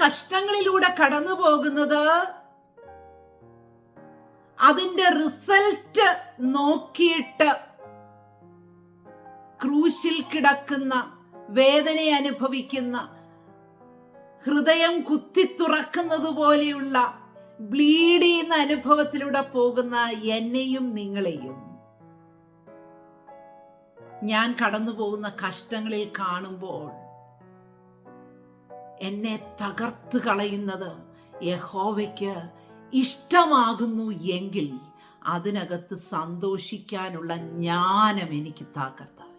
കഷ്ടങ്ങളിലൂടെ കടന്നു പോകുന്നത് അതിന്റെ റിസൾട്ട് നോക്കിയിട്ട് ക്രൂശിൽ കിടക്കുന്ന വേദന അനുഭവിക്കുന്ന ഹൃദയം കുത്തിത്തുറക്കുന്നത് പോലെയുള്ള ബ്ലീഡ് ചെയ്യുന്ന അനുഭവത്തിലൂടെ പോകുന്ന എന്നെയും നിങ്ങളെയും. ഞാൻ കടന്നു പോകുന്ന കഷ്ടങ്ങളിൽ കാണുമ്പോൾ എന്നെ തകർത്ത് കളയുന്നത് യഹോവയ്ക്ക് ഇഷ്ടമാകുന്നു എങ്കിൽ അതിനകത്ത് സന്തോഷിക്കാനുള്ള ജ്ഞാനം എനിക്ക് താക്കർത്താവേ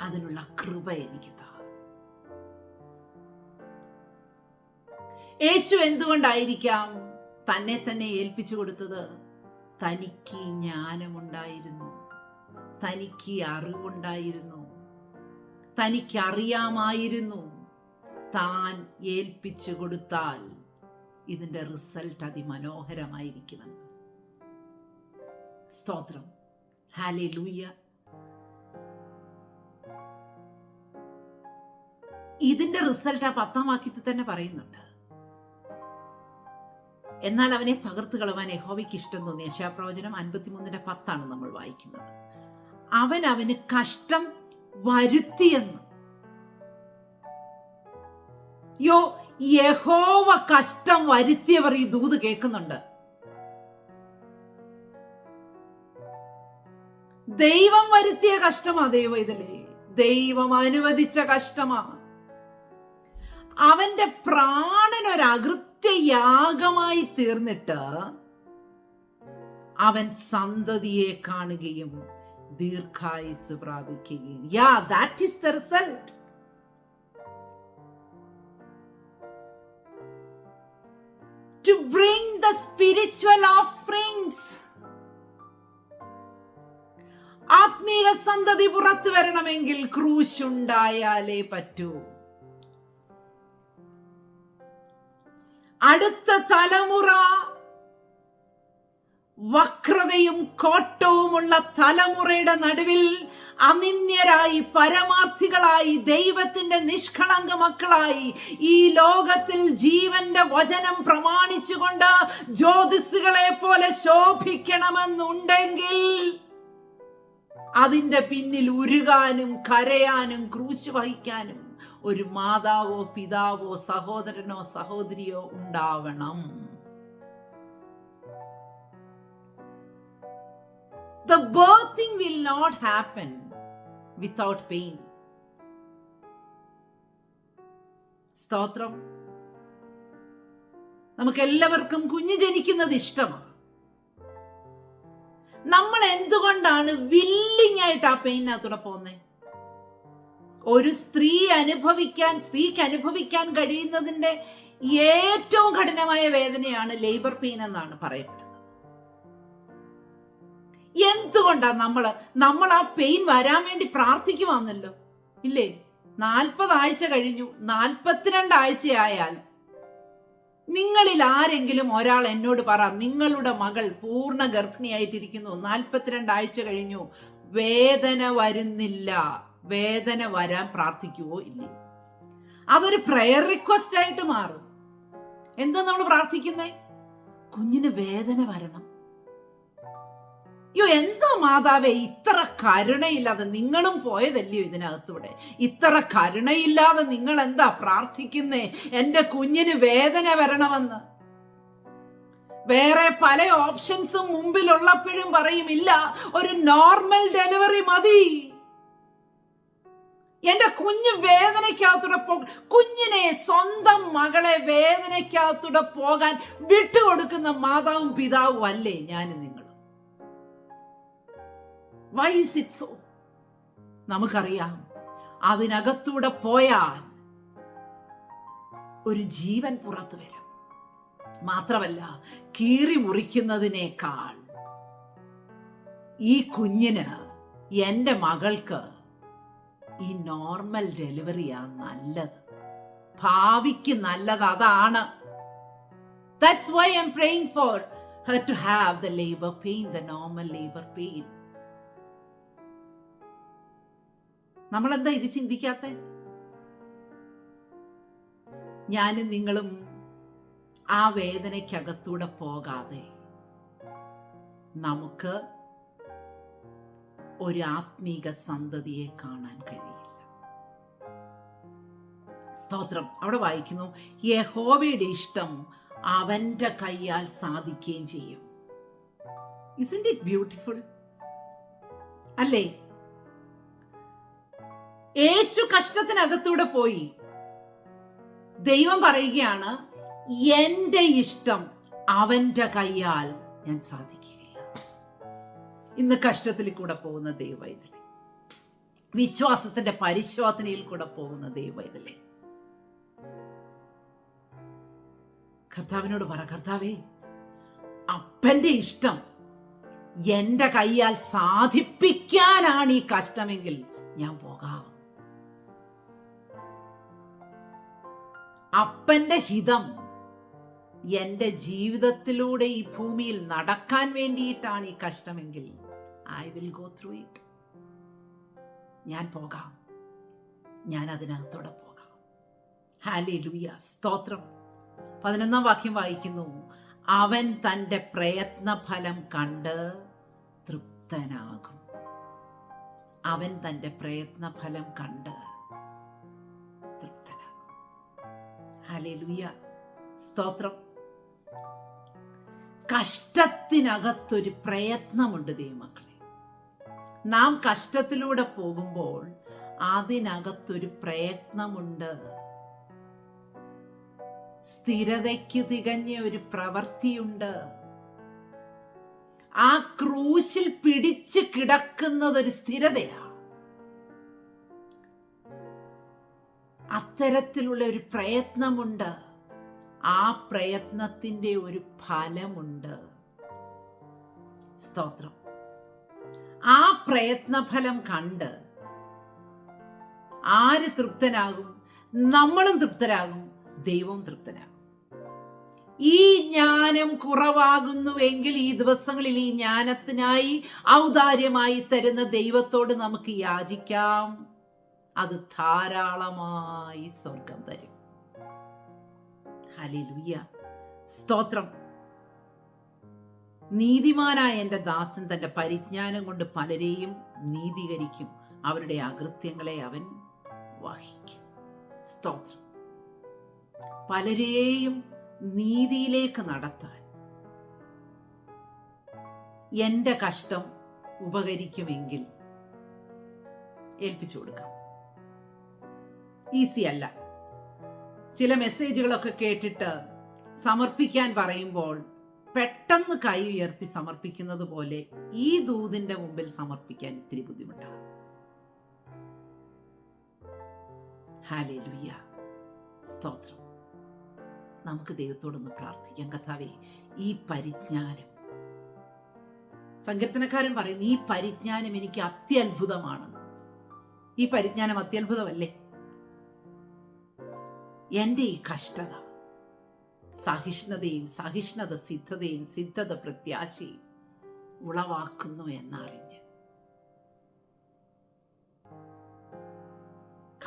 അതിനുള്ള കൃപ എനിക്ക് യേശു എന്തുകൊണ്ടായിരിക്കാം തന്നെ തന്നെ ഏൽപ്പിച്ചു കൊടുത്തത്? തനിക്ക് ജ്ഞാനമുണ്ടായിരുന്നു. തനിക്ക് അറിവുണ്ടായിരുന്നു. തനിക്ക് അറിയാമായിരുന്നു താൻ ഏൽപ്പിച്ചു കൊടുത്താൽ ഇതിന്റെ റിസൾട്ട് അതിമനോഹരമായിരിക്കുമെന്ന്. സ്തോത്രം. ഹാലേ ലൂയ ഇതിന്റെ റിസൾട്ട് ആ പത്താം വാക്യത്തിൽ തന്നെ പറയുന്നുണ്ട്. എന്നാൽ അവനെ തകർത്ത് കളവാൻ യഹോവയ്ക്ക് ഇഷ്ടം തോന്നി. യശാപ്രവചനം അൻപത്തിമൂന്നിന്റെ പത്താണ് നമ്മൾ വായിക്കുന്നത്. അവൻ അവന് കഷ്ടം വരുത്തിയെന്ന്. യോ യഹോവ കഷ്ടം വരുത്തിയവർ ഈ ദൂത് കേൾക്കുന്നുണ്ട്. ദൈവം വരുത്തിയ കഷ്ടമാ ദൈവം ഇതിലേ ദൈവം അനുവദിച്ച കഷ്ടമാ. അവന്റെ പ്രാണനൊരകൃത്യ അകൃത്യയാഗമായി തീർന്നിട്ട് അവൻ സന്തതിയെ കാണുകയും ദീർഘായുസ് പ്രാപിക്കുകയും. Yeah that is the result to bring the spiritual offsprings ആത്മീയ സന്തതി പുറത്തു വരണമെങ്കിൽ ക്രൂശ് ഉണ്ടായാലേ പറ്റൂ. അടുത്ത തലമുറ വക്രതയും കോട്ടവുമുള്ള തലമുറയുടെ നടുവിൽ അനിന്യരായി പരമാർത്ഥികളായി ദൈവത്തിന്റെ നിഷ്കളങ്ക മക്കളായി ഈ ലോകത്തിൽ ജീവന്റെ വചനം പ്രമാണിച്ചുകൊണ്ട് ജ്യോതിസുകളെ പോലെ ശോഭിക്കണമെന്നുണ്ടെങ്കിൽ അതിന്റെ പിന്നിൽ ഉരുകാനും കരയാനും ക്രൂശ് വഹിക്കാനും ഒരു മാതാവോ പിതാവോ സഹോദരനോ സഹോദരിയോ ഉണ്ടാവണം. The birthing will not happen without pain. സ്തോത്രം. നമുക്ക് എല്ലാവർക്കും കുഞ്ഞ് ജനിക്കുന്നത് ഇഷ്ടമാണ്. നമ്മൾ എന്തുകൊണ്ടാണ് വില്ലിങ് ആയിട്ട് ആ പെയിനകത്തൂടെ പോകുന്നത് ഒരു സ്ത്രീ അനുഭവിക്കാൻ സ്ത്രീക്ക് അനുഭവിക്കാൻ കഴിയുന്നതിന്റെ ഏറ്റവും കഠിനമായ വേദനയാണ് ലേബർ പെയിൻ എന്നാണ് പറയപ്പെടുന്നത്. എന്തുകൊണ്ടാ നമ്മൾ? നമ്മൾ ആ പെയിൻ വരാൻ വേണ്ടി പ്രാർത്ഥിക്കുവാന്നല്ലോ. ഇല്ലേ? നാൽപ്പത് ആഴ്ച കഴിഞ്ഞു. നാൽപ്പത്തിരണ്ട് ആഴ്ചയായാൽ നിങ്ങളിൽ ആരെങ്കിലും ഒരാൾ എന്നോട് പറ നിങ്ങളുടെ മകൾ പൂർണ ഗർഭിണിയായിട്ടിരിക്കുന്നു. നാൽപ്പത്തിരണ്ട് ആഴ്ച കഴിഞ്ഞു. വേദന വരുന്നില്ല. വേദന വരാൻ പ്രാർത്ഥിക്കുവോ ഇല്ലേ? അതൊരു പ്രയർ റിക്വസ്റ്റ് ആയിട്ട് മാറും. എന്തോ നമ്മൾ പ്രാർത്ഥിക്കുന്നേ? കുഞ്ഞിന് വേദന വരണം. അയ്യോ എന്തോ മാതാവേ ഇത്ര കരുണയില്ലാതെ നിങ്ങളും പോയതല്ലയോ ഇതിനകത്തൂടെ? ഇത്ര കരുണയില്ലാതെ നിങ്ങൾ എന്താ പ്രാർത്ഥിക്കുന്നേ? എന്റെ കുഞ്ഞിന് വേദന വരണമെന്ന്. വേറെ പല ഓപ്ഷൻസും മുമ്പിലുള്ളപ്പോഴും പറയും ഇല്ല ഒരു നോർമൽ ഡെലിവറി മതി. എന്റെ കുഞ്ഞ് വേദനയ്ക്കകത്തൂടെ പോ കുഞ്ഞിനെ സ്വന്തം മകളെ വേദനയ്ക്കകത്തൂടെ പോകാൻ വിട്ടുകൊടുക്കുന്ന മാതാവും പിതാവും അല്ലേ നിങ്ങളും വൈ ഇറ്റ് സോ നമുക്കറിയാം അതിനകത്തൂടെ പോയാൽ ഒരു ജീവൻ പുറത്തു വരും. മാത്രമല്ല കീറി മുറിക്കുന്നതിനേക്കാൾ ഈ കുഞ്ഞിന് എന്റെ മകൾക്ക് ഈ നോർമൽ ഡെലിവറിയാ നല്ലത്. ഭാവിക്ക് നല്ലത് അതാണ്. That's why I'm praying for her to have the labour pain the normal labour pain നമ്മളെന്താ ഇത് ചിന്തിക്കാത്ത? ഞാനും നിങ്ങളും ആ വേദനയ്ക്കകത്തൂടെ പോകാതെ നമുക്ക് ഒരു ആത്മീക സന്തതിയെ കാണാൻ കഴിയില്ല. സ്തോത്രം. അവിടെ വായിക്കുന്നു യഹോവയുടെ ഇഷ്ടം അവന്റെ കൈയാൽ സാധിക്കുകയും ചെയ്യും. ഇസിന്റ് ഇറ്റ് ബ്യൂട്ടിഫുൾ അല്ലേ? യേശു കഷ്ടത്തിനകത്തൂടെ പോയി. ദൈവം പറയുകയാണ് എന്റെ ഇഷ്ടം അവന്റെ കയ്യാൽ ഞാൻ സാധിക്കുകയാണ് ഇന്ന് കഷ്ടത്തിൽ കൂടെ പോകുന്ന ദൈവവൈതലെ വിശ്വാസത്തിന്റെ പരിശോധനയിൽ കൂടെ പോകുന്ന ദൈവവൈതലെ കർത്താവിനോട് പറ കർത്താവേ അപ്പന്റെ ഇഷ്ടം എന്റെ കയ്യാൽ സാധിപ്പിക്കാനാണ് ഈ കഷ്ടമെങ്കിൽ ഞാൻ പോകാം. അപ്പന്റെ ഹിതം എന്റെ ജീവിതത്തിലൂടെ ഈ ഭൂമിയിൽ നടക്കാൻ വേണ്ടിയിട്ടാണ് ഈ കഷ്ടമെങ്കിൽ I will go through it ഞാൻ പോകാം. ഞാൻ അതിനകത്തോടെ പോകാം. ഹാലി ലൂയ സ്തോത്രം. പതിനൊന്നാം വാക്യം വായിക്കുന്നു. അവൻ തന്റെ പ്രയത്നഫലം കണ്ട് തൃപ്തനാകും. അവൻ തന്റെ പ്രയത്നഫലം കണ്ട് ഹാലൂയ സ്തോത്രം. കഷ്ടത്തിനകത്തൊരു പ്രയത്നമുണ്ട് ദൈവമക്കളെ. നാം കഷ്ടത്തിലൂടെ പോകുമ്പോൾ അതിനകത്തൊരു പ്രയത്നമുണ്ട്. സ്ഥിരതയ്ക്ക് തികഞ്ഞ ഒരു പ്രവൃത്തിയുണ്ട്. ആ ക്രൂശിൽ പിടിച്ച് കിടക്കുന്നത് ഒരു സ്ഥിരതയാണ്. അത്തരത്തിലുള്ള ഒരു പ്രയത്നമുണ്ട്. ആ പ്രയത്നത്തിന്റെ ഒരു ഫലമുണ്ട്. സ്തോത്രം. ആ പ്രയത്നഫലം കണ്ട് ആര് തൃപ്തനാകും? നമ്മളും തൃപ്തരാകും ദൈവം തൃപ്തനാകും. ഈ ജ്ഞാനം കുറവാകുന്നുവെങ്കിൽ ഈ ദിവസങ്ങളിൽ ഈ ജ്ഞാനത്തിനായി ഔദാര്യമായി തരുന്ന ദൈവത്തോട് നമുക്ക് യാചിക്കാം. അത് ധാരാളമായി സ്വർഗം തരും. ഹലിലുയ്യ സ്തോത്രം. നീതിമാനായ എന്റെ ദാസൻ തന്റെ പരിജ്ഞാനം കൊണ്ട് പലരെയും നീതീകരിക്കും. അവരുടെ അകൃത്യങ്ങളെ അവൻ വഹിക്കും. സ്തോത്രം. പലരെയും നീതിയിലേക്ക് നടത്താൻ എന്റെ കഷ്ടം ഉപകരിക്കുമെങ്കിൽ ഏൽപ്പിച്ചു കൊടുക്കാം. ഈസി അല്ല ചില മെസ്സേജുകളൊക്കെ കേട്ടിട്ട് സമർപ്പിക്കാൻ പറയുമ്പോൾ പെട്ടെന്ന് കൈ ഉയർത്തി സമർപ്പിക്കുന്നത് പോലെ ഈ ദൂതിന്റെ മുമ്പിൽ സമർപ്പിക്കാൻ ഇത്തിരി ബുദ്ധിമുട്ടാണ്. ഹാലേലുയ്യ സ്തോത്രം. നമുക്ക് ദൈവത്തോടൊന്ന് പ്രാർത്ഥിക്കാം. കഥാവേ ഈ പരിജ്ഞാനം. സങ്കീർത്തനക്കാരൻ പറയുന്നു ഈ പരിജ്ഞാനം എനിക്ക് അത്യത്ഭുതമാണ് ഈ പരിജ്ഞാനം അത്യത്ഭുതമല്ലേ? എന്റെ ഈ കഷ്ടത. സഹിഷ്ണുതയും സഹിഷ്ണുത സിദ്ധതയും സിദ്ധത പ്രത്യാശയും ഉളവാക്കുന്നു എന്നറിഞ്ഞ്.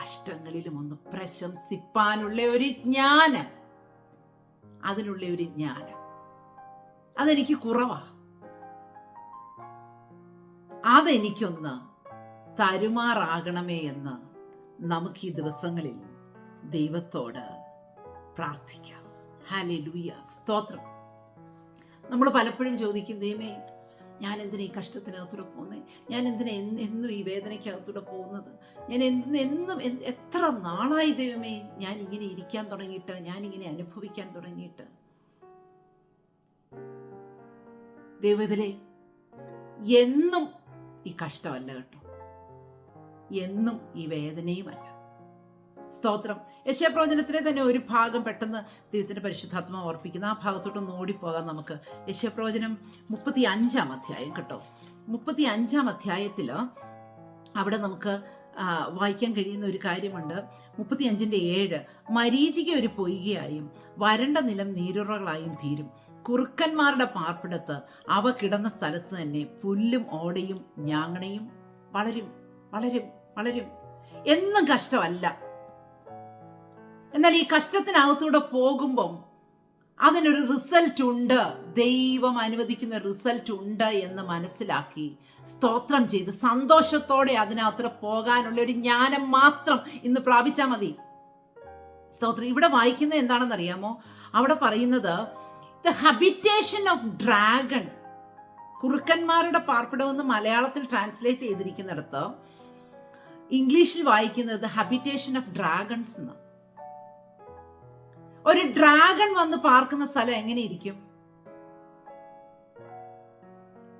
കഷ്ടങ്ങളിലും ഒന്ന് പ്രശംസിപ്പാനുള്ള ഒരു ജ്ഞാനം. അതിനുള്ള ഒരു ജ്ഞാനം. അതെനിക്ക് കുറവാ. അതെനിക്കൊന്ന് തരുമാറാകണമേ എന്ന് നമുക്ക് ഈ ദിവസങ്ങളിൽ ദൈവത്തോട് പ്രാർത്ഥിക്കാം. ഹാലി ലൂയ സ്തോത്രം. നമ്മൾ പലപ്പോഴും ചോദിക്കും ദൈവമേ ഞാൻ എന്തിനാ ഈ കഷ്ടത്തിനകത്തൂടെ പോകുന്നത് ഞാൻ എന്തിനാ എന്നും ഈ വേദനയ്ക്കകത്തൂടെ പോകുന്നത്? ഞാൻ എന്ന് എന്നും എത്ര നാളായി ദൈവമേ ഞാൻ ഇങ്ങനെ ഇരിക്കാൻ തുടങ്ങിയിട്ട് ഞാൻ ഇങ്ങനെ അനുഭവിക്കാൻ തുടങ്ങിയിട്ട്? ദൈവത്തിലെ എന്നും ഈ കഷ്ടമല്ല കേട്ടോ. എന്നും ഈ വേദനയുമല്ല. സ്തോത്രം. യശപ്രവചനത്തിലെ തന്നെ ഒരു ഭാഗം പെട്ടെന്ന് ദൈവത്തിന്റെ പരിശുദ്ധാത്മ ഓർപ്പിക്കുന്ന. ആ ഭാഗത്തോട്ടൊന്ന് ഓടിപ്പോകാം നമുക്ക് യശപ്രവചനം മുപ്പത്തി അഞ്ചാം അധ്യായം കേട്ടോ. മുപ്പത്തി അഞ്ചാം അധ്യായത്തിൽ അവിടെ നമുക്ക് വായിക്കാൻ കഴിയുന്ന ഒരു കാര്യമുണ്ട്. മുപ്പത്തി അഞ്ചിന്റെ ഏഴ് മരീചിക ഒരു പൊയ്കയായും വരണ്ട നിലം നീരുറകളായും തീരും. കുറുക്കന്മാരുടെ പാർപ്പിടത്ത് അവ കിടന്ന സ്ഥലത്ത് തന്നെ പുല്ലും ഓടയും ഞാങ്ങണയും വളരും വളരും വളരും. എന്നും കഷ്ടമല്ല. എന്നാൽ ഈ കഷ്ടത്തിനകത്തൂടെ പോകുമ്പം അതിനൊരു റിസൾട്ട് ഉണ്ട്. ദൈവം അനുവദിക്കുന്ന റിസൾട്ട് ഉണ്ട് എന്ന് മനസ്സിലാക്കി സ്തോത്രം ചെയ്ത് സന്തോഷത്തോടെ അതിനകത്ത് പോകാനുള്ള ഒരു ജ്ഞാനം മാത്രം ഇന്ന് പ്രാപിച്ചാൽ മതി. സ്തോത്രം. ഇവിടെ വായിക്കുന്നത് എന്താണെന്നറിയാമോ? അവിടെ പറയുന്നത് ദ ഹബിറ്റേഷൻ ഓഫ് ഡ്രാഗൺ കുറുക്കന്മാരുടെ പാർപ്പിടമെന്ന് മലയാളത്തിൽ ട്രാൻസ്ലേറ്റ് ചെയ്തിരിക്കുന്നിടത്ത് ഇംഗ്ലീഷിൽ വായിക്കുന്നത് ഹബിറ്റേഷൻ ഓഫ് ഡ്രാഗൺസ് എന്ന് ഒരു ഡ്രാഗൺ വന്ന് പാർക്കുന്ന സ്ഥലം എങ്ങനെ ഇരിക്കും?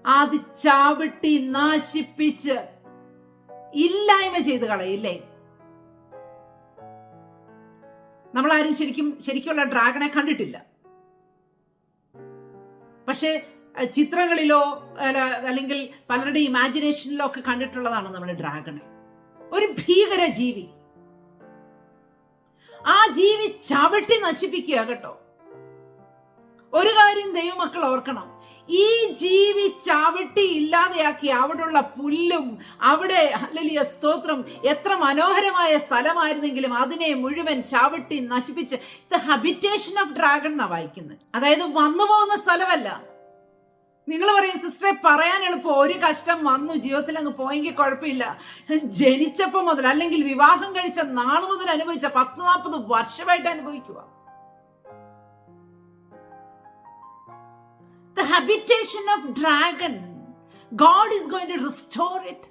അത് ചാവിട്ടി നാശിപ്പിച്ച് ഇല്ലായ്മ ചെയ്ത് കളയില്ലേ? നമ്മൾ ആരും ശരിക്കും ശരിക്കുള്ള ഡ്രാഗണെ കണ്ടിട്ടില്ല. പക്ഷെ ചിത്രങ്ങളിലോ അല്ലെങ്കിൽ പലരുടെ ഇമാജിനേഷനിലോ ഒക്കെ കണ്ടിട്ടുള്ളതാണ് നമ്മൾ ഡ്രാഗണെ. ഒരു ഭീകര ജീവി ആ ജീവി ചവിട്ടി നശിപ്പിക്കുക കേട്ടോ. ഒരു കാര്യം ദൈവമക്കൾ ഓർക്കണം. ഈ ജീവി ചവിട്ടി ഇല്ലാതെയാക്കി അവിടെയുള്ള പുല്ലും അവിടെ അല്ലലിയ സ്തോത്രം എത്ര മനോഹരമായ സ്ഥലമായിരുന്നെങ്കിലും അതിനെ മുഴുവൻ ചവിട്ടി നശിപ്പിച്ച് ദ ഹബിറ്റേഷൻ ഓഫ് ഡ്രാഗൺ എന്നാ വായിക്കുന്നത് അതായത് വന്നു പോകുന്ന സ്ഥലമല്ല. നിങ്ങൾ പറയും സിസ്റ്ററെ പറയാൻ എളുപ്പം. ഒരു കഷ്ടം വന്നു. ജീവിതത്തിൽ അങ്ങ് പോയെങ്കിൽ കുഴപ്പമില്ല. ജനിച്ചപ്പോൾ മുതൽ അല്ലെങ്കിൽ വിവാഹം കഴിച്ച നാൾ മുതൽ അനുഭവിച്ച പത്ത് നാൽപ്പത് വർഷമായിട്ട് അനുഭവിക്കുക. The habitation of dragon God is going to restore it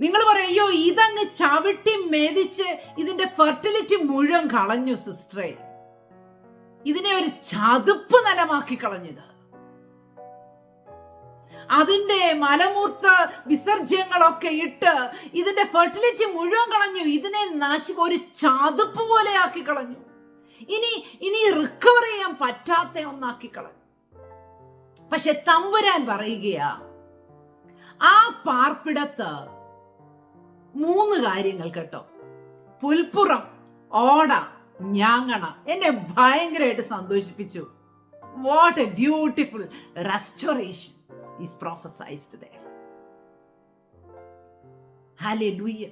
നിങ്ങൾ പറയും അയ്യോ ഇതങ്ങ് ചവിട്ടി മേതിച്ച് ഇതിന്റെ ഫെർട്ടിലിറ്റി മുഴുവൻ കളഞ്ഞു സിസ്റ്ററെ. ഇതിനെ ഒരു ചതുപ്പ് നിലമാക്കി കളഞ്ഞത്. അതിന്റെ മലമൂത്ര വിസർജ്യങ്ങളൊക്കെ ഇട്ട് ഇതിന്റെ ഫെർട്ടിലിറ്റി മുഴുവൻ കളഞ്ഞു. ഇതിനെ നാശി ഒരു ചതുപ്പ് പോലെ ആക്കി കളഞ്ഞു. ഇനി ഇനി റിക്കവർ ചെയ്യാൻ പറ്റാത്ത ഒന്നാക്കി കളഞ്ഞു. പക്ഷെ തമ്പുരാൻ പറയുകയാ ആ പാർപ്പിടത്ത് മൂന്ന് കാര്യങ്ങൾ കേട്ടോ. പുൽപ്പുറം ഓട ഞാങ്ങണ. എന്നെ ഭയങ്കരമായിട്ട് സന്തോഷിപ്പിച്ചു. What a beautiful restoration is prophesied hallelujah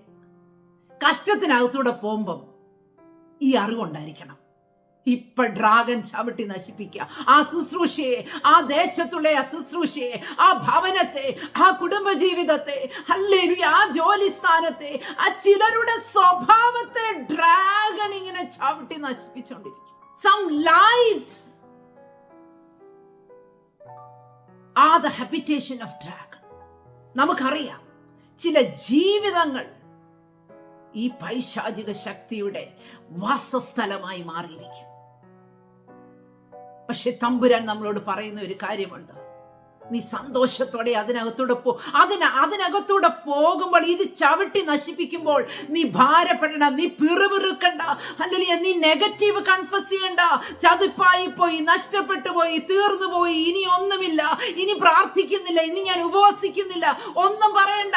കഷ്ടത്തിനകത്തൂടെ പോകുമ്പം ഈ അറിവുണ്ടായിരിക്കണം. ഇപ്പൊ ഡ്രാഗൻ ചവിട്ടി നശിപ്പിക്കുക. ആ ശുശ്രൂഷയെ ആ ദേശത്തുള്ള ആ ശുശ്രൂഷയെ ആ ഭവനത്തെ ആ കുടുംബജീവിതത്തെ അല്ലെങ്കിൽ ആ ജോലി സ്ഥാനത്തെ ആ ചിലരുടെ സ്വഭാവത്തെ ഡ്രാഗൺ ഇങ്ങനെ ചവിട്ടി നശിപ്പിച്ചുകൊണ്ടിരിക്കും some lifes ah the habitation of dragon നമുക്കറിയാം ചില ജീവിതങ്ങൾ ഈ പൈശാചിക ശക്തിയുടെ വാസസ്ഥലമായി മാറിയിരിക്കും പക്ഷെ തമ്പുരാൻ നമ്മളോട് പറയുന്ന ഒരു കാര്യമുണ്ട്. നീ സന്തോഷത്തോടെ അതിനകത്തൂടെ പോ അതിന് അതിനകത്തൂടെ പോകുമ്പോൾ ഇത് ചവിട്ടി നശിപ്പിക്കുമ്പോൾ നീ ഭാരപ്പെടണ്ട നീ പിറുപിറുക്കണ്ട. അല്ലെങ്കിൽ നീ നെഗറ്റീവ് കൺഫസ് ചെയ്യണ്ട. ചതുപ്പായി പോയി നഷ്ടപ്പെട്ടു പോയി തീർന്നു പോയി ഇനി ഒന്നുമില്ല. ഇനി പ്രാർത്ഥിക്കുന്നില്ല ഇനി ഞാൻ ഉപവസിക്കുന്നില്ല. ഒന്നും പറയണ്ട.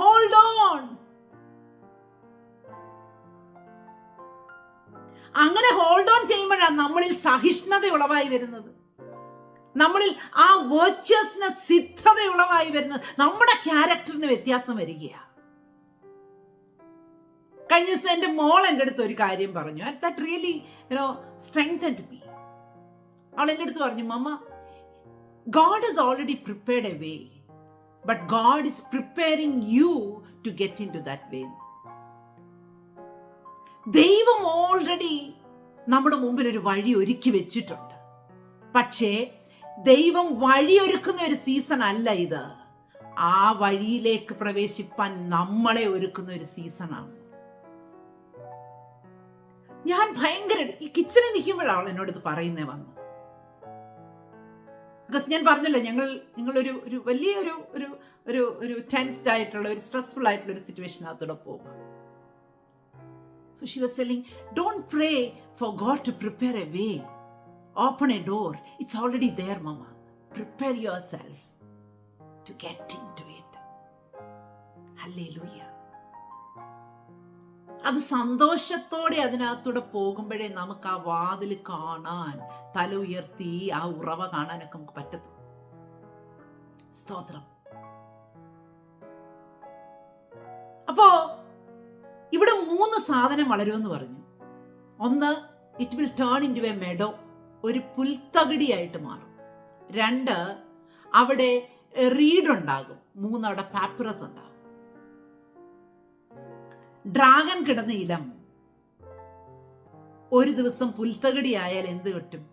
ഹോൾഡ് ഓൺ അങ്ങനെ ഹോൾഡ് ഓൺ ചെയ്യുമ്പോഴാണ് നമ്മളിൽ സഹിഷ്ണുത ഉളവായി വരുന്നത്. നമ്മളിൽ ആ വേർച്വസ്നെസ് സിദ്ധത ഉളവായി വരുന്നത്. നമ്മുടെ ക്യാരക്ടറിന് വ്യത്യാസം വരികയാണ്. കഴിഞ്ഞ ദിവസം എന്റെ മോൾ എന്റെ അടുത്ത് ഒരു കാര്യം പറഞ്ഞു. That really you know strength and me അവൾ എന്റെ അടുത്ത് പറഞ്ഞു mamma God is already prepared a way but God is preparing you to get into that way ദൈവം ഓൾറെഡി നമ്മുടെ മുമ്പിൽ ഒരു വഴി ഒരുക്കി വെച്ചിട്ടുണ്ട്. പക്ഷേ ദൈവം വഴിയൊരുക്കുന്ന ഒരു സീസൺ അല്ല ഇത്. ആ വഴിയിലേക്ക് പ്രവേശിപ്പാൻ നമ്മളെ ഒരുക്കുന്ന ഒരു സീസണാണ് ഞാൻ ഭയങ്കര ഈ കിച്ചണിൽ നിൽക്കുമ്പോഴാണ് എന്നോട് ഇത് പറയുന്നേ വന്നു. ബിക്കോസ് ഞാൻ പറഞ്ഞല്ലോ ഞങ്ങൾ നിങ്ങളൊരു ഒരു വലിയൊരു ഒരു ഒരു ഒരു ടെൻസ്ഡ് ആയിട്ടുള്ള ഒരു സ്ട്രെസ്ഫുൾ ആയിട്ടുള്ള ഒരു സിറ്റുവേഷൻ സിറ്റുവേഷനകത്തൂടെ പോകും. So she was telling, don't pray for God to prepare a way. Open a door. It's already there, Mama. Prepare yourself to get into it. Hallelujah. അത് സന്തോഷത്തോടെ അതിനകത്തൂടെ പോകുമ്പോഴേ നമുക്ക് ആ വാതിൽ കാണാൻ തല ഉയർത്തി ആ ഉറവ കാണാനൊക്കെ നമുക്ക് പറ്റത്തു സ്തോത്രം അപ്പോ ഇവിടെ മൂന്ന് സാധനം വളരുമെന്ന് പറഞ്ഞു. ഒന്ന് it will turn into a meadow ഒരു പുൽത്തകിടിയായിട്ട് മാറും. രണ്ട് അവിടെ റീഡ് ഉണ്ടാകും മൂന്ന് അവിടെ പാപ്പറസ് ഉണ്ടാകും. ഡ്രാഗൺ കിടന്ന ഇലം ഒരു ദിവസം പുൽത്തകിടിയായാൽ എന്ത് കിട്ടും?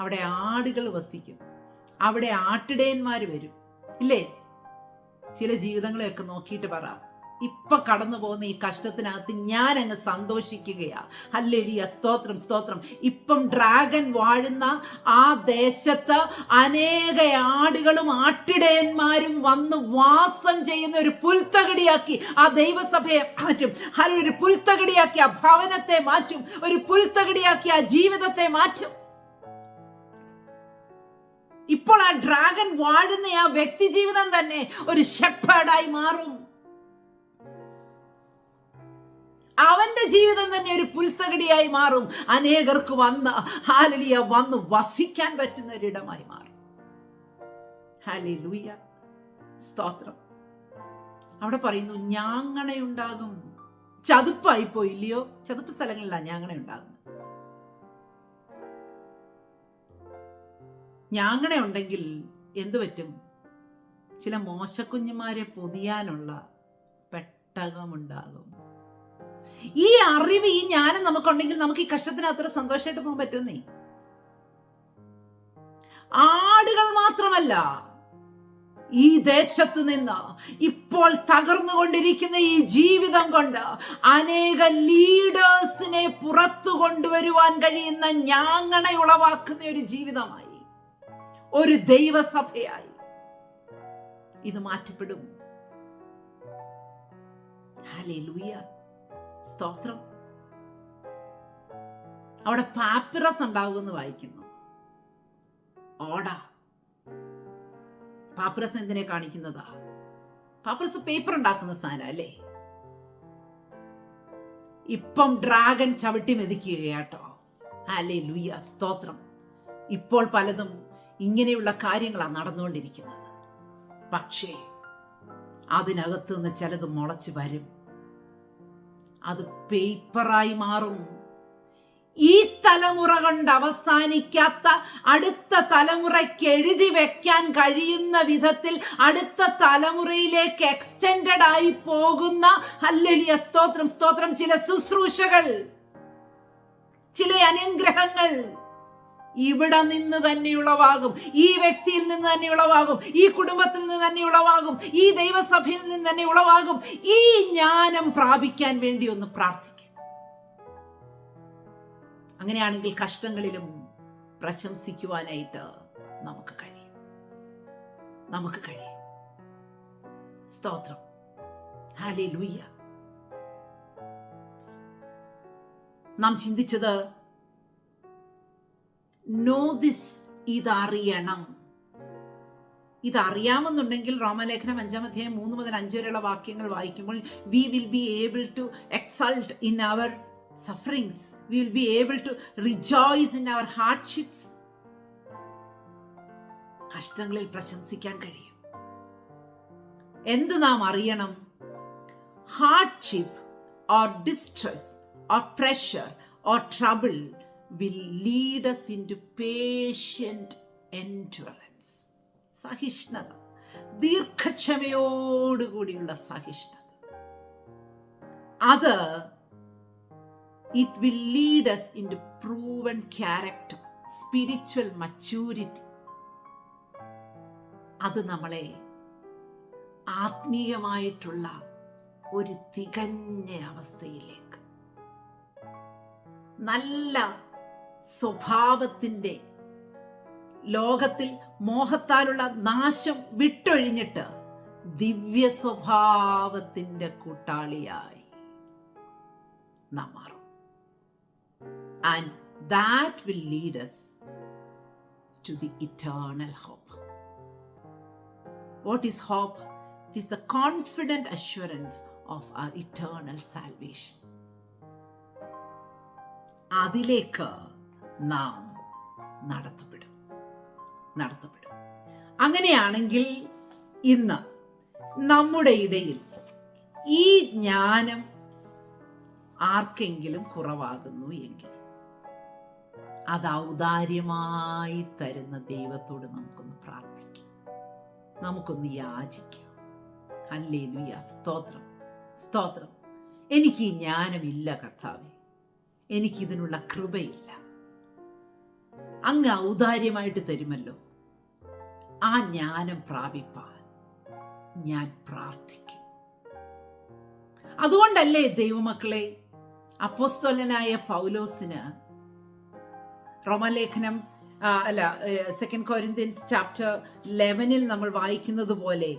അവിടെ ആടുകൾ വസിക്കും. അവിടെ ആട്ടിടയന്മാർ വരും. ഇല്ലേ? ചില ജീവിതങ്ങളെയൊക്കെ നോക്കിയിട്ട് പറ. ഇപ്പൊ കടന്നു പോകുന്ന ഈ കഷ്ടത്തിനകത്ത് ഞാൻ അങ്ങ് സന്തോഷിക്കുകയാ. അല്ലെലിയ സ്തോത്രം സ്തോത്രം. ഇപ്പം ഡ്രാഗൻ വാഴുന്ന ആ ദേശത്ത് അനേക ആടുകളും ആട്ടിടയന്മാരും വന്ന് വാസം ചെയ്യുന്ന ഒരു പുൽത്തകടിയാക്കി ആ ദൈവസഭയെ മാറ്റും. അല്ലെങ്കിൽ ഒരു പുൽത്തകടിയാക്കി ആ ഭവനത്തെ മാറ്റും. ഒരു പുൽത്തകടിയാക്കി ആ ജീവിതത്തെ മാറ്റും. ഇപ്പോൾ ആ ഡ്രാഗൻ വാഴുന്ന ആ വ്യക്തി ജീവിതം തന്നെ ഒരു ഷെപ്പേർഡായി മാറും. അവന്റെ ജീവിതം തന്നെ ഒരു പുൽത്തകടിയായി മാറും. അനേകർക്ക് വന്ന് ഹാലലിയ വന്ന് വസിക്കാൻ പറ്റുന്ന ഒരിടമായി മാറും സ്തോത്രം. അവിടെ പറയുന്നു ഞാങ്ങണയുണ്ടാകും. ചതുപ്പായി പോയില്ലയോ ചതുപ്പ് സ്ഥലങ്ങളിലാണ് ഞാങ്ങണ ഉണ്ടാകുന്നത് ഞാങ്ങണ ഉണ്ടെങ്കിൽ എന്തു പറ്റും? ചില മോശക്കുഞ്ഞുമാരെ പൊതിയാനുള്ള പെട്ടകമുണ്ടാകും. ഈ അറിവ് ഈ ജ്ഞാനം നമുക്കുണ്ടെങ്കിൽ നമുക്ക് ഈ കഷ്ടത്തിന് അത്ര സന്തോഷമായിട്ട് പോകാൻ പറ്റുന്നേ ആടുകൾ മാത്രമല്ല ഈ ദേശത്ത് നിന്ന് ഇപ്പോൾ തകർന്നുകൊണ്ടിരിക്കുന്ന ഈ ജീവിതം കൊണ്ട് അനേക ലീഡേഴ്സിനെ പുറത്തു കൊണ്ടുവരുവാൻ കഴിയുന്ന ഞാങ്ങണ ഉളവാക്കുന്ന ഒരു ജീവിതമായി ഒരു ദൈവസഭയായി ഇത് മാറ്റപ്പെടും. ഹല്ലേലൂയ. സ്തോത്രം. അവിടെ പാപ്പിറസ് ഉണ്ടാവുമെന്ന് വായിക്കുന്നു. ഓട. പാപ്പിറസ് എന്തിനെ കാണിക്കുന്നതാ? പാപ്പിറസ് പേപ്പർ ഉണ്ടാക്കുന്ന സാധനം അല്ലേ? ഇപ്പം ഡ്രാഗൺ ചവിട്ടി മെതിക്കുകയാട്ടോ. അല്ലേ ലുയ്യ സ്തോത്രം. ഇപ്പോൾ പലതും ഇങ്ങനെയുള്ള കാര്യങ്ങളാണ് നടന്നുകൊണ്ടിരിക്കുന്നത്. പക്ഷേ അതിനകത്തുനിന്ന് ചിലത് മുളച്ച് വരും. അത് പേപ്പറായി മാറും. ഈ തലമുറ കൊണ്ട് അവസാനിക്കാത്ത അടുത്ത തലമുറയ്ക്ക് എഴുതി വെക്കാൻ കഴിയുന്ന വിധത്തിൽ അടുത്ത തലമുറയിലേക്ക് എക്സ്റ്റെൻഡഡ് ആയി പോകുന്ന അല്ലലിയ സ്തോത്രം സ്തോത്രം ചില ശുശ്രൂഷകൾ ചില അനുഗ്രഹങ്ങൾ. ഇവിടെ നിന്ന് തന്നെ ഉളവാകും ഈ വ്യക്തിയിൽ നിന്ന് തന്നെ ഉളവാകും ഈ കുടുംബത്തിൽ നിന്ന് തന്നെ ഉളവാകും ഈ ദൈവസഭയിൽ നിന്ന് തന്നെ ഉളവാകും ഈ ജ്ഞാനം പ്രാപിക്കാൻ വേണ്ടി ഒന്ന് പ്രാർത്ഥിക്കും. അങ്ങനെയാണെങ്കിൽ കഷ്ടങ്ങളിലും പ്രശംസിക്കുവാനായിട്ട് നമുക്ക് കഴിയും. നമുക്ക് കഴിയും. സ്തോത്രം. ഹാലേ ലൂയ്യ നാം ചിന്തിച്ചത് നോ ദിസ് ഇതറിയണം. ഇതറിയാമെന്നുണ്ടെങ്കിൽ റോമലേഖനം അഞ്ചാം അധ്യായം മൂന്ന് മുതൽ അഞ്ച് വരെയുള്ള വാക്യങ്ങൾ വായിക്കുമ്പോൾ we will be able to exult in our sufferings we will be able to rejoice in our hardships കഷ്ടങ്ങളിൽ പ്രശംസിക്കാൻ കഴിയും. എന്ത് നാം അറിയണം? Hardship or distress or pressure or trouble will lead us into patient endurance. സഹിഷ്ണുത ദീർഘക്ഷമയോടുകൂടിയുള്ള സഹിഷ്ണുത അത് it will lead us into proven character, spiritual maturity. അത് നമ്മളെ ആത്മീയമായിട്ടുള്ള ഒരു തികഞ്ഞ അവസ്ഥയിലേക്ക് നല്ല സ്വഭാവത്തിന്റെ ലോകത്തിൽ മോഹത്താലുള്ള നാശം വിട്ടൊഴിഞ്ഞിട്ട് ദിവ്യ സ്വഭാവത്തിന്റെ കൂട്ടാളിയായി നാം മാറും and that will lead us to the eternal hope. What is hope? It is the confident assurance of our eternal salvation. അതിലേക്ക് നാം നടത്തപ്പെടും. നടത്തപ്പെടും. അങ്ങനെയാണെങ്കിൽ ഇന്ന് നമ്മുടെ ഇടയിൽ ഈ ജ്ഞാനം ആർക്കെങ്കിലും കുറവാകുന്നു എങ്കിൽ അത് ഔദാര്യമായി തരുന്ന ദൈവത്തോട് നമുക്കൊന്ന് പ്രാർത്ഥിക്കാം. നമുക്കൊന്ന് യാചിക്കാം. അല്ലേ ലുയ സ്തോത്രം. സ്തോത്രം. എനിക്ക് ഈ ജ്ഞാനമില്ല കർത്താവെ. എനിക്കിതിനുള്ള കൃപയില്ല. അങ്ങ് ഔദാര്യമായിട്ട് തരുമല്ലോ. ആ ജ്ഞാനം പ്രാപിപ്പാൻ ഞാൻ പ്രാർത്ഥിക്കും. അതുകൊണ്ടല്ലേ ദൈവമക്കളെ അപ്പോസ്തോലനായ പൗലോസിന് റോമലേഖനം അല്ല സെക്കൻഡ് കൊരിന്ത്യൻസ് ചാപ്റ്റർ ലെവനിൽ നമ്മൾ വായിക്കുന്നത് പോലെ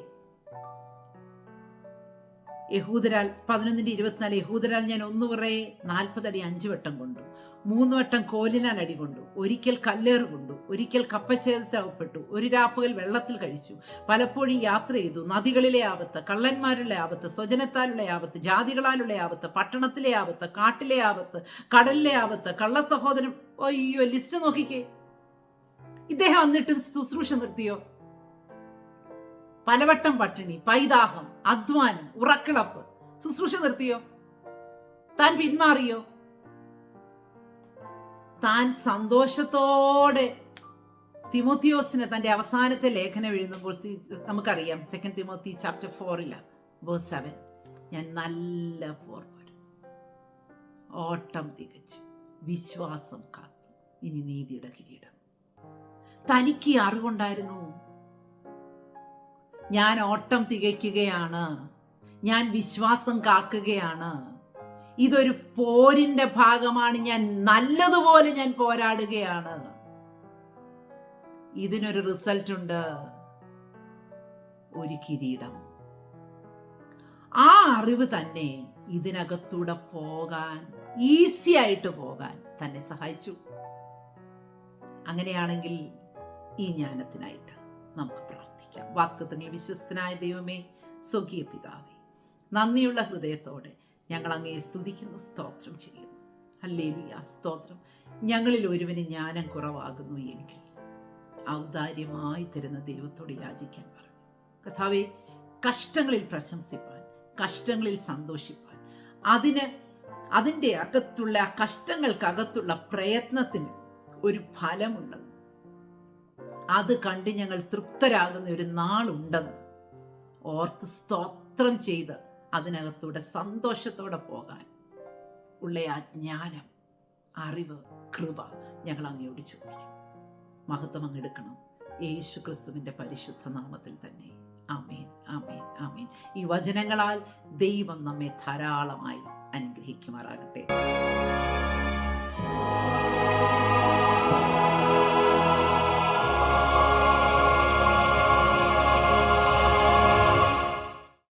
യഹൂദരാൽ പതിനൊന്നിന്റെ ഇരുപത്തിനാല് യഹൂദരാൽ ഞാൻ ഒന്ന് കുറേ നാൽപ്പതടി അഞ്ച് വട്ടം കൊണ്ടു. മൂന്ന് വട്ടം കോലിനാൽ അടി കൊണ്ടു. ഒരിക്കൽ കല്ലേറ് കൊണ്ടു. ഒരിക്കൽ കപ്പച്ചേതത്തകപ്പെട്ടു ഒരു രാപ്പകൽ വെള്ളത്തിൽ കഴിച്ചു. പലപ്പോഴും യാത്ര ചെയ്തു. നദികളിലെ ആപത്ത് കള്ളന്മാരുടെ ആപത്ത് സ്വജനത്താലുള്ള ആപത്ത് ജാതികളാലുള്ള ആപത്ത് പട്ടണത്തിലെ ആപത്ത് കാട്ടിലെ ആപത്ത് കടലിലെ ആപത്ത് കള്ള സഹോദരൻ അയ്യോ ലിസ്റ്റ് നോക്കിക്കേ. ഇദ്ദേഹം എന്നിട്ടും ശുശ്രൂഷ നിർത്തിയോ? പലവട്ടം പട്ടിണി പൈതാഹം അധ്വാനം ഉറക്കിളപ്പ്. ശുശ്രൂഷ നിർത്തിയോ? താൻ പിന്മാറിയോ? താൻ സന്തോഷത്തോടെ തിമോത്തിയോസിന് തന്റെ അവസാനത്തെ ലേഖനം എഴുതുമ്പോൾ നമുക്കറിയാം. സെക്കൻഡ് തിമോത്തി ചാപ്റ്റർ ഫോറില വേഴ്സ് സെവൻ ഞാൻ നല്ല പോർ ഓട്ടം തികച്ചു വിശ്വാസം കാത്തു ഇനി നീതിയുടെ കിരീടം. തനിക്ക് അറിവുണ്ടായിരുന്നു? ഞാൻ ഓട്ടം തികയ്ക്കുകയാണ്. ഞാൻ വിശ്വാസം കാക്കുകയാണ്. ഇതൊരു പോരിന്റെ ഭാഗമാണ്. ഞാൻ നല്ലതുപോലെ ഞാൻ പോരാടുകയാണ്. ഇതിനൊരു റിസൾട്ട് ഉണ്ട്. ഒരു കിരീടം. ആ അറിവ് തന്നെ ഇതിനകത്തൂടെ പോകാൻ ഈസി ആയിട്ട് പോകാൻ തന്നെ സഹായിച്ചു. അങ്ങനെയാണെങ്കിൽ ഈ ജ്ഞാനത്തിനായിട്ട് നമുക്ക് പ്രാർത്ഥിക്കാം. വാക്തത്വങ്ങൾ വിശ്വസ്തനായ ദൈവമേ സ്വകീയ പിതാവേ നന്ദിയുള്ള ഹൃദയത്തോടെ ഞങ്ങൾ അങ്ങേ സ്തുതിക്കുന്നു സ്തോത്രം ചെയ്യുന്നു. അല്ലേലിയ സ്തോത്രം. ഞങ്ങളിൽ ഒരുവന് ജ്ഞാനം കുറവാകുന്നു എങ്കിൽ ഔദാര്യമായി തരുന്ന ദൈവത്തോട് യാചിക്കാൻ പറഞ്ഞു കഥാവേ കഷ്ടങ്ങളിൽ പ്രശംസിപ്പാൻ കഷ്ടങ്ങളിൽ സന്തോഷിപ്പാൻ അതിന് അതിന്റെ അകത്തുള്ള കഷ്ടങ്ങൾക്കകത്തുള്ള പ്രയത്നത്തിന് ഒരു ഫലമുണ്ടെന്ന് അത് കണ്ട് ഞങ്ങൾ തൃപ്തരാകുന്ന ഒരു നാളുണ്ടെന്ന് ഓർത്ത് സ്തോത്രം ചെയ്ത് അതിനകത്തൂടെ സന്തോഷത്തോടെ പോകാൻ. ഉള്ള ആ ജ്ഞാനം അറിവ് കൃപ ഞങ്ങൾ അങ്ങയോട് ചോദിക്കും മഹത്വം അങ്ങെടുക്കണം യേശു ക്രിസ്തുവിന്റെ പരിശുദ്ധ നാമത്തിൽ തന്നെ. ആമേൻ ആമേൻ ആമേൻ. ഈ വചനങ്ങളാൽ ദൈവം നമ്മെ ധാരാളമായി അനുഗ്രഹിക്കുമാറാകട്ടെ.